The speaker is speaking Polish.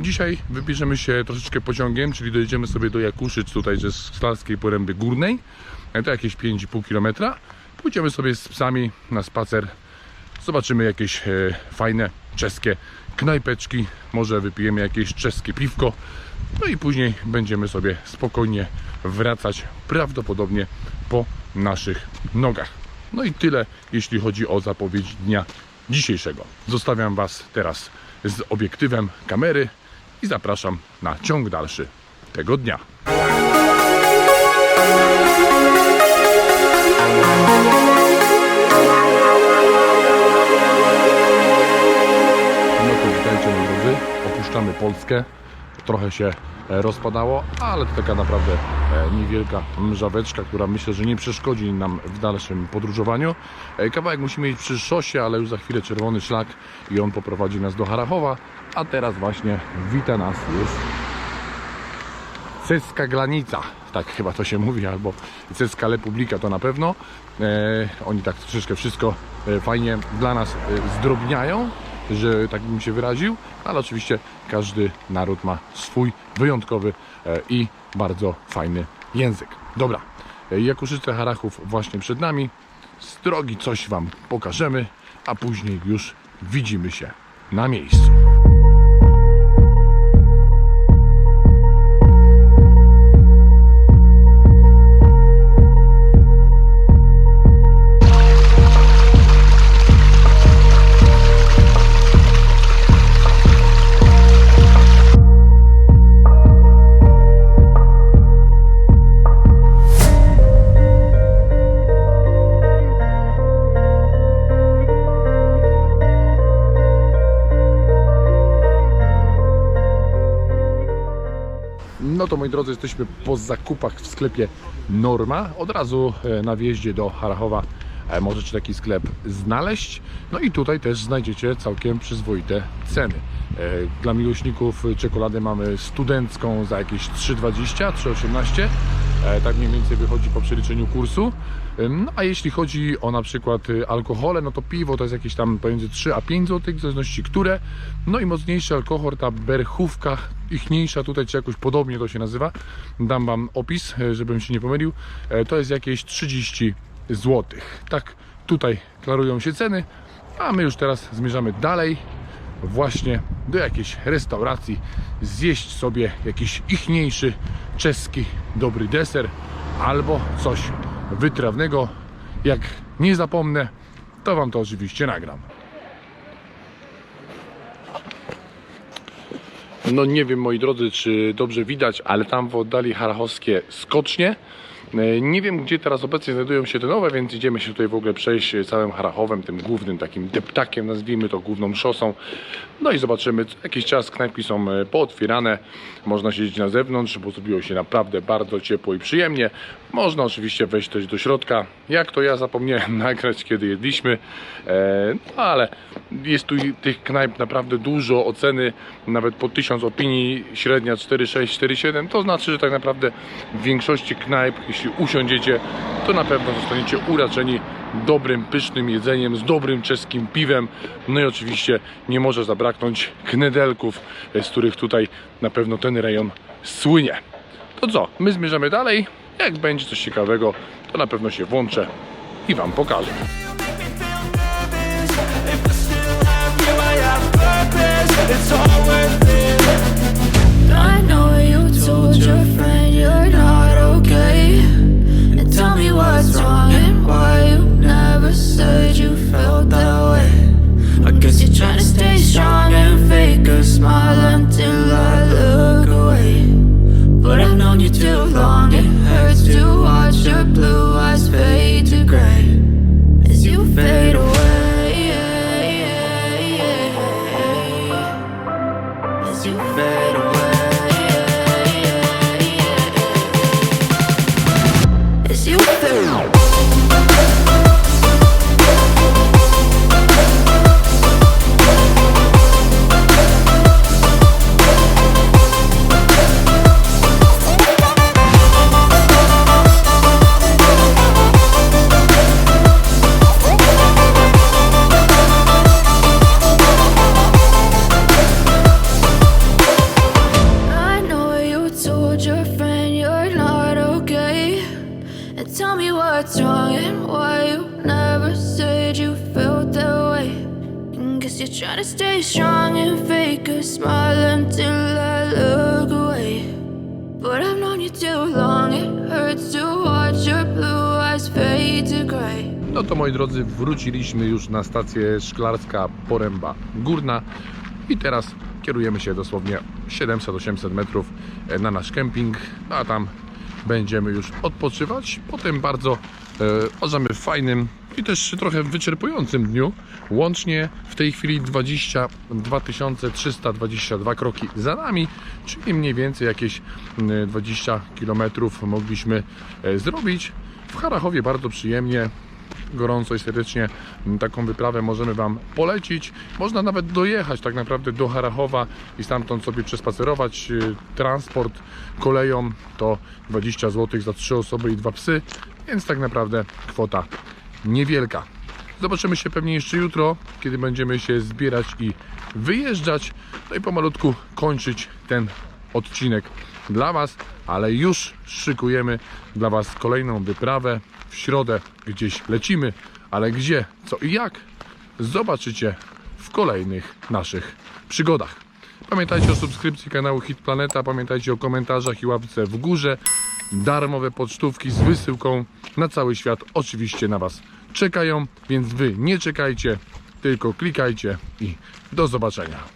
Dzisiaj wybierzemy się troszeczkę pociągiem, czyli dojedziemy sobie do Jakuszyc tutaj ze Skalskiej Poręby Górnej. E, To jakieś 5,5 km. Pójdziemy sobie z psami na spacer. Zobaczymy jakieś e, fajne czeskie knajpeczki. Może wypijemy jakieś czeskie piwko. No i później będziemy sobie spokojnie wracać prawdopodobnie po naszych nogach. No i tyle, jeśli chodzi o zapowiedź dnia dzisiejszego. Zostawiam Was teraz z obiektywem kamery i zapraszam na ciąg dalszy tego dnia. No to witajcie moi drodzy, opuszczamy Polskę. Trochę się e, rozpadało, ale to taka naprawdę e, niewielka mrzaweczka, która myślę, że nie przeszkodzi nam w dalszym podróżowaniu. E, Kawałek musimy iść przy szosie, ale już za chwilę czerwony szlak i on poprowadzi nas do Harachowa, a teraz właśnie wita nas już Ceska Glanica, tak chyba to się mówi, albo Ceska Republika to na pewno. Oni tak troszeczkę wszystko fajnie dla nas zdrobniają, że tak bym się wyraził, ale oczywiście każdy naród ma swój wyjątkowy e, i bardzo fajny język. Dobra, e, Jakuszyce Harachów właśnie przed nami. Z drogi coś Wam pokażemy, a później już widzimy się na miejscu. No to moi drodzy, jesteśmy po zakupach w sklepie Norma. Od razu e, na wjeździe do Harachowa e, możecie taki sklep znaleźć. No i tutaj też znajdziecie całkiem przyzwoite ceny. E, Dla miłośników czekolady mamy studencką za jakieś 3,20, 3,18. E, Tak mniej więcej wychodzi po przeliczeniu kursu. No a jeśli chodzi o na przykład y, alkohole, no to piwo to jest jakieś tam pomiędzy 3 a 5 zł, w zależności które. No i mocniejszy alkohol, ta berchówka, ichniejsza tutaj, czy jakoś podobnie to się nazywa. Dam Wam opis, e, żebym się nie pomylił. E, To jest jakieś 30 zł. Tak tutaj klarują się ceny, a my już teraz zmierzamy dalej właśnie do jakiejś restauracji, zjeść sobie jakiś ichniejszy czeski dobry deser albo coś wytrawnego. Jak nie zapomnę, to Wam to oczywiście nagram. No nie wiem moi drodzy, czy dobrze widać, ale tam w oddali harachowskie skocznie. E, Nie wiem, gdzie teraz obecnie znajdują się te nowe, więc idziemy się tutaj w ogóle przejść całym Harachowem, tym głównym takim deptakiem, nazwijmy to główną szosą. No i zobaczymy, jakiś czas knajpki są e, pootwierane, można siedzieć na zewnątrz, bo zrobiło się naprawdę bardzo ciepło i przyjemnie. Można oczywiście wejść też do środka, jak to ja zapomniałem nagrać, kiedy jedliśmy, E, no ale jest tu tych knajp naprawdę dużo, oceny nawet po 1000 opinii, średnia 4,6, 4,7, to znaczy, że tak naprawdę w większości knajp, jeśli usiądziecie, to na pewno zostaniecie uraczeni dobrym, pysznym jedzeniem, z dobrym czeskim piwem, no i oczywiście nie może zabraknąć knedelków, e, z których tutaj na pewno ten rejon słynie. To co, my zmierzamy dalej, jak będzie coś ciekawego, to na pewno się włączę i Wam pokażę. I you, know you told your friend you're Hey! And tell me what's wrong and why you never said you felt that way. And guess you're trying to stay strong and fake a smile until I look away. But I've known you too long, it hurts to watch your blue eyes fade to gray. No to moi drodzy, wróciliśmy już na stację szklarska Poręba Górna i teraz kierujemy się dosłownie 700-800 metrów e, na nasz kemping, a tam będziemy już odpoczywać. Potem bardzo e, fajnym i też trochę wyczerpującym dniu. Łącznie w tej chwili 22 322 kroki za nami, czyli mniej więcej jakieś mm, 20 km mogliśmy e, zrobić. W Harachowie bardzo przyjemnie, gorąco i serdecznie taką wyprawę możemy Wam polecić. Można nawet dojechać tak naprawdę do Harachowa i stamtąd sobie przespacerować. Yy, Transport koleją to 20 zł za 3 osoby i dwa psy, więc tak naprawdę kwota niewielka. Zobaczymy się pewnie jeszcze jutro, kiedy będziemy się zbierać i wyjeżdżać. No i pomalutku kończyć ten odcinek dla Was, ale już szykujemy dla Was kolejną wyprawę. W środę gdzieś lecimy, ale gdzie, co i jak zobaczycie w kolejnych naszych przygodach. Pamiętajcie o subskrypcji kanału Hit Planeta, pamiętajcie o komentarzach i łapce w górze. Darmowe pocztówki z wysyłką na cały świat oczywiście na Was czekają, więc Wy nie czekajcie, tylko klikajcie i do zobaczenia.